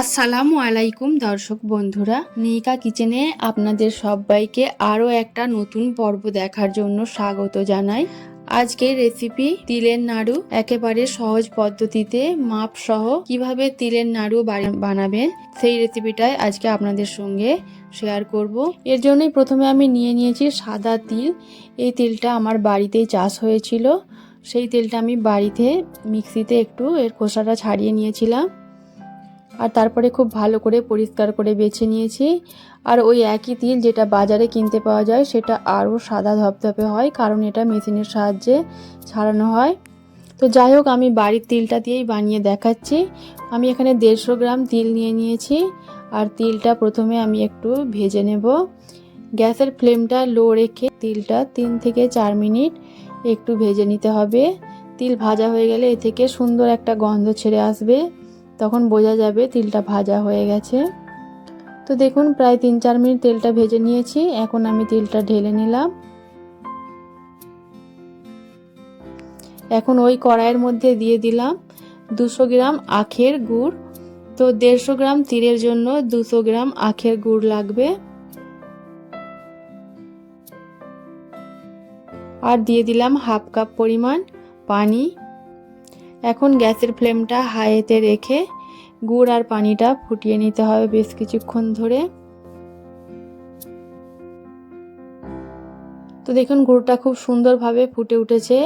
আসসালামু আলাইকুম দর্শক বন্ধুরা নিকা কিচেনে আপনাদের সবাইকে আরও একটা নতুন পর্ব দেখার জন্য স্বাগত জানাই। আজকের রেসিপি তিলের নাড়ু একেবারে সহজ পদ্ধতিতে মাপ সহ কীভাবে তিলের নাড়ু বানাবেন সেই রেসিপিটাই আজকে আপনাদের সঙ্গে শেয়ার করব। এর জন্যই প্রথমে আমি নিয়ে নিয়েছি সাদা তিল। এই তিলটা আমার বাড়িতেই চাষ হয়েছিল। সেই তেলটা আমি বাড়িতে মিক্সিতে একটু এর খোসাটা ছাড়িয়ে নিয়েছিলাম। আর তারপরে খুব ভালো করে পরিষ্কার করে বেছে নিয়েছি। আর ওই একই তিল যেটা বাজারে কিনতে পাওয়া যায়, সেটা আরও সাদা ধপধপে হয়, কারণ এটা মেশিনের সাহায্যে ছাড়ানো হয়। তো যাই হোক, আমি বাড়ির তিলটা দিয়েই বানিয়ে দেখাচ্ছি। আমি এখানে দেড়শো গ্রাম তিল নিয়ে নিয়েছি। আর তিলটা প্রথমে আমি একটু ভেজে নেব। গ্যাসের ফ্লেমটা লো রেখে তিলটা তিন থেকে চার মিনিট একটু ভেজে নিতে হবে। তিল ভাজা হয়ে গেলে এ থেকে সুন্দর একটা গন্ধ ছেড়ে আসবে। তখন বোঝা যাবে তিলটা ভাজা হয়ে গেছে। তো দেখুন, প্রায় তিন চার মিনিট তেলটা ভেজে নিয়েছি। এখন আমি তিলটা ঢেলে নিলাম। এখন ওই কড়াইয়ের মধ্যে দিয়ে দিলাম দুশো গ্রাম আখের গুড়। তো দেড়শো গ্রাম তিলের জন্য দুশো গ্রাম আখের গুড় লাগবে। আর দিয়ে দিলাম হাফ কাপ পরিমাণ পানি। এখন গ্যাসের ফ্লেমটা হাইতে রেখে গুড় আর পানিটা ফুটিয়ে নিতে হবে বেশ কিছুক্ষণ ধরে। তো দেখুন, গুড়টা খুব সুন্দরভাবে ফুটে উঠেছে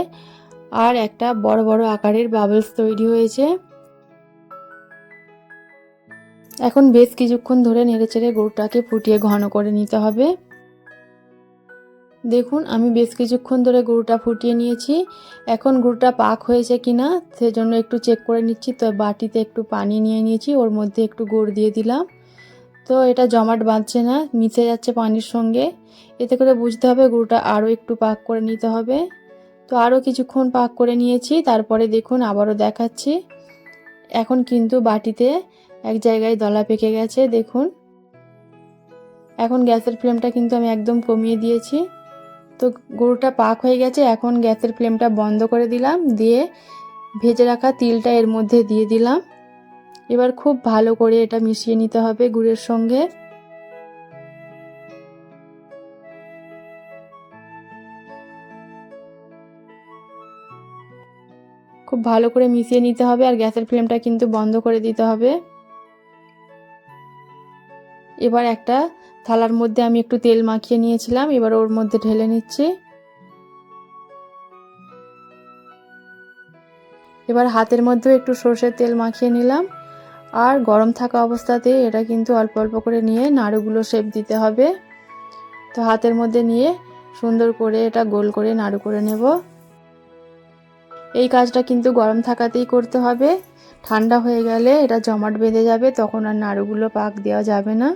আর একটা বড় বড় আকারের বাবলস তৈরি হয়েছে। এখন বেশ কিছুক্ষণ ধরে নেড়েচেড়ে গুড়টাকে ফুটিয়ে ঘন করে নিতে হবে। দেখুন, আমি বেশ কিছুক্ষণ ধরে গুড়টা ফুটিয়ে নিয়েছি। এখন গুড়টা পাক হয়েছে কিনা, সেজন্য একটু চেক করে নিচ্ছি। তো বাটিতে একটু পানি নিয়ে নিয়েছি, ওর মধ্যে একটু গুড় দিয়ে দিলাম। তো এটা জমাট বাঁধছে না, মিশে যাচ্ছে পানির সঙ্গে। এতে করে বুঝতে হবে গুড়টা আরও একটু পাক করে নিতে হবে। তো আরও কিছুক্ষণ পাক করে নিয়েছি, তারপরে দেখুন, আবারও দেখাচ্ছি। এখন কিন্তু বাটিতে এক জায়গায় দলা পেকে গেছে, দেখুন। এখন গ্যাসের ফ্লেমটা কিন্তু আমি একদম কমিয়ে দিয়েছি। তো গরুটা পাক হয়ে গেছে, এখন গ্যাসের ফ্লেমটা বন্ধ করে দিলাম, দিয়ে ভেজে রাখা তিলটা এর মধ্যে দিয়ে দিলাম। এবার খুব ভালো করে এটা মিশিয়ে নিতে হবে গুড়ের সঙ্গে। খুব ভালো করে মিশিয়ে নিতে হবে আর গ্যাসের ফ্লেমটা কিন্তু বন্ধ করে দিতে হবে। এবার একটা থালার মধ্যে আমি একটু তেল মাখিয়ে নিয়েছিলাম, এবার ওর মধ্যে ঢেলে নিচ্ছি। এবার হাতের মধ্যেও একটু সর্ষের তেল মাখিয়ে নিলাম। আর গরম থাকা অবস্থাতে এটা কিন্তু অল্প অল্প করে নিয়ে নাড়ুগুলো শেপ দিতে হবে। তো হাতের মধ্যে নিয়ে সুন্দর করে এটা গোল করে নাড়ু করে নেব। এই কাজটা কিন্তু গরম থাকাতেই করতে হবে। ঠান্ডা হয়ে গেলে এটা জমাট বেঁধে যাবে, তখন আর নাড়ুগুলো পাক দেওয়া যাবে না।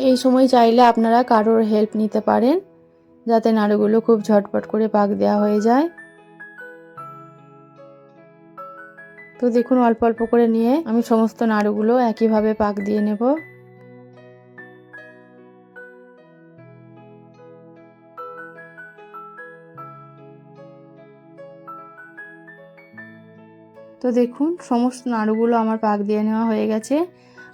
এই সময় চাইলে আপনারা কারোর হেল্প নিতে পারেন, যাতে নাড়ুগুলো খুব ঝটপট করে পাক দেওয়া হয়ে যায়। তো দেখুন, অল্প অল্প করে নিয়ে আমি সমস্ত নাড়ুগুলো একইভাবে পাক দিয়ে নেব। তো দেখুন, সমস্ত নাড়ুগুলো আমার পাক দিয়ে নেওয়া হয়ে গেছে।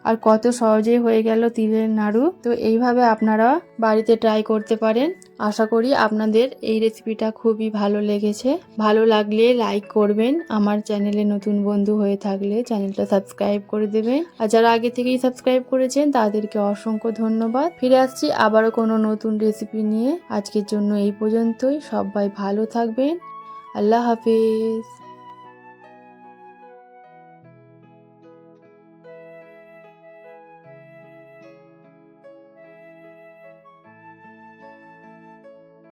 আর কত সহজেই হয়ে গেল তিলের নাড়ু। তো এইভাবে আপনারা বাড়িতে ট্রাই করতে পারেন। আশা করি আপনাদের এই রেসিপিটা খুবই ভালো লেগেছে। ভালো লাগলে লাইক করবেন। আমার চ্যানেলে নতুন বন্ধু হয়ে থাকলে চ্যানেলটা সাবস্ক্রাইব করে দেবেন। আর যারা আগে থেকেই সাবস্ক্রাইব করেছেন, তাদেরকে অসংখ্য ধন্যবাদ। ফিরে আসছি আবারও কোনো নতুন রেসিপি নিয়ে। আজকের জন্য এই পর্যন্তই। সবাই ভালো থাকবেন। আল্লাহ হাফিজ।